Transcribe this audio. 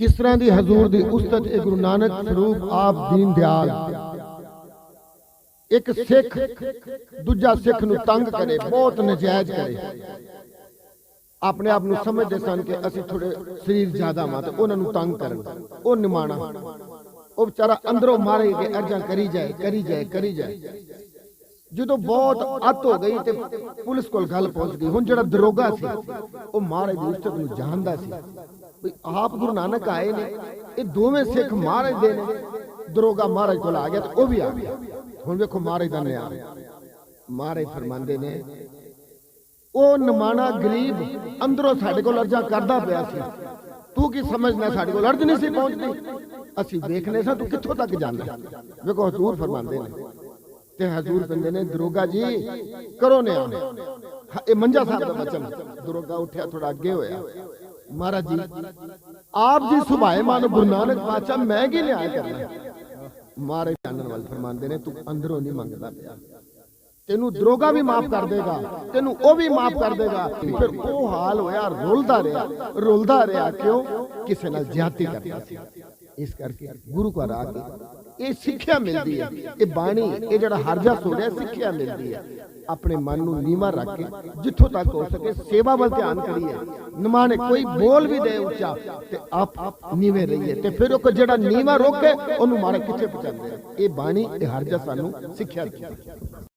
ਕਿਸ ਤਰ੍ਹਾਂ ਦੀ ਹਜ਼ੂਰ ਦੀ ਉਸਤਤ ਇਹ ਗੁਰੂ ਨਾਨਕ ਸਰੂਪ ਆਪ ਦੀਨ ਦਿਆਲ। ਇੱਕ ਸਿੱਖ ਦੂਜਾ ਸਿੱਖ ਨੂੰ ਤੰਗ ਕਰੇ, ਬਹੁਤ ਨਜਾਇਜ਼ ਕਰੇ। ਆਪਣੇ ਆਪ ਨੂੰ ਸਮਝਦੇ ਸਨ ਕਿ ਅਸੀਂ ਥੋੜੇ ਸਰੀਰ ਜ਼ਿਆਦਾ ਮਾਂ ਤੇ ਉਹਨਾਂ ਨੂੰ ਤੰਗ ਕਰਨ। ਉਹ ਨਿਮਾਣਾ। ਉਹ ਵਿਚਾਰਾ ਅੰਦਰੋਂ ਮਾਰੇ ਕੇ ਅਰਜਾਂ ਕਰੀ ਜਾਏ ਕਰੀ ਜਾਏ ਕਰੀ ਜਾਏ। ਜਦੋਂ ਬਹੁਤ ਅੱਤ ਹੋ ਗਈ ਤੇ ਪੁਲਿਸ ਕੋਲ ਗੱਲ ਪਹੁੰਚ ਗਈ। ਹੁਣ ਜਿਹੜਾ ਦਰੋਗਾ ਸੀ, ਉਹ ਮਹਾਰਾਜ ਦੀ ਉਸਤਤ ਨੂੰ ਜਾਣਦਾ ਸੀ। ਵੀ ਆਪ ਗੁਰੂ ਨਾਨਕ ਆਏ ਨੇ, ਇਹ ਦੋਵੇਂ ਸਿੱਖ ਮਹਾਰਾਜ ਦੇ ਨੇ। ਦਰੋਗਾ ਮਹਾਰਾਜ ਕੋਲ ਆ ਗਿਆ ਤੇ ਉਹ ਵੀ ਆ ਗਿਆ। ਹੁਣ ਵੇਖੋ ਮਹਾਰਾਜ ਦਾ ਨਿਆਂ ਮਹਾਰਾਜ ਫਰਮਾਉਂਦੇ ਨੇ, ਉਹ ਨਮਾਣਾ ਗਰੀਬ ਅੰਦਰੋਂ ਸਾਡੇ ਕੋਲ ਅਰਜ਼ਾ ਕਰਦਾ ਪਿਆ ਸੀ। ਤੂੰ ਕੀ ਸਮਝਣਾ ਸਾਡੇ ਕੋਲ ਅਰਜ਼ ਨਹੀਂ ਸੀ ਪਹੁੰਚਦੀ? ਅਸੀਂ ਵੇਖਨੇ ਸਾਂ ਤੂੰ ਕਿੱਥੋਂ ਤੱਕ ਜਾਂਦਾ। ਵੇਖੋ ਹਜ਼ੂਰ ਫਰਮਾਉਂਦੇ ਨੇ। ਤੇ ਹਜ਼ੂਰ ਕਹਿੰਦੇ ਨੇ, ਦਰੋਗਾ ਜੀ, ਕਰੋ ਨਿਆਂ ਇਹ ਮੰਜਾ ਸਾਹਿਬ ਦਾ ਬਚਨ। ਦਰੋਗਾ ਉੱਠਿਆ ਥੋੜਾ ਅੱਗੇ ਹੋਇਆ। ਮਹਾਰਾਜ ਜੀ, ਆਪ ਜੀ ਸੁਭਾਏ ਮਨ ਗੁਰੂ ਨਾਨਕ ਪਾਤਸ਼ਾਹ ਮੈਂ ਕੀ ਨਿਆਂ ਕਰਨਾ? ਮਹਾਰਾਜ ਜਾਣਨ ਵਾਲ ਫਰਮਾਉਂਦੇ ਨੇ, ਤੂੰ ਅੰਦਰੋਂ ਨਹੀਂ ਮੰਗਦਾ ਪਿਆ। ਤੈਨੂੰ ਦਰੋਗਾ ਵੀ ਮਾਫ ਕਰ ਦੇਗਾ, ਤੈਨੂੰ ਉਹ ਵੀ ਮਾਫ ਕਰ ਦੇਗਾ। ਫਿਰ ਉਹ ਹਾਲ ਹੋਇਆ, ਰੁਲਦਾ ਰਿਹਾ। ਰੁਲਦਾ ਰਿਹਾ ਕਿਉਂ? ਕਿਸੇ ਨਾਲ ਜ਼ਿਆਦਤੀ ਕਰਦਾ ਸੀ। ਇਸ ਕਰਕੇ ਗੁਰੂ ਘਰ ਆ ਕੇ ਇਹ ਸਿੱਖਿਆ ਮਿਲਦੀ ਹੈ। ਇਹ ਬਾਣੀ, ਇਹ ਜਿਹੜਾ ਹਰਜਾ ਰਿਹਾ ਸਿੱਖਿਆ ਮਿਲਦੀ ਹੈ। ਆਪਣੇ ਮਨ ਨੂੰ ਨੀਵਾ ਰੱਖ ਕੇ ਜਿੱਥੋਂ ਤੱਕ ਹੋ ਸਕੇ ਸੇਵਾ ਵੱਲ ਧਿਆਨ ਕਰੀਏ। ਨਿਮਾਣੇ ਕੋਈ ਬੋਲ ਵੀ ਦੇ ਉੱਚਾ ਤੇ ਆਪ ਨੀਵੇਂ ਰਹੀਏ ਤੇ ਫਿਰ ਉਹ ਜਿਹੜਾ ਨੀਵਾ ਰੋਕੇ ਉਹਨੂੰ ਮਾਰੇ ਕਿੱਥੇ ਪਹੁੰਚਾਉਂਦੇ। ਇਹ ਬਾਣੀ ਇਹ ਹਰਜਾ ਸਾਨੂੰ ਸਿੱਖਿਆ ਦਿੰਦੀ ਹੈ।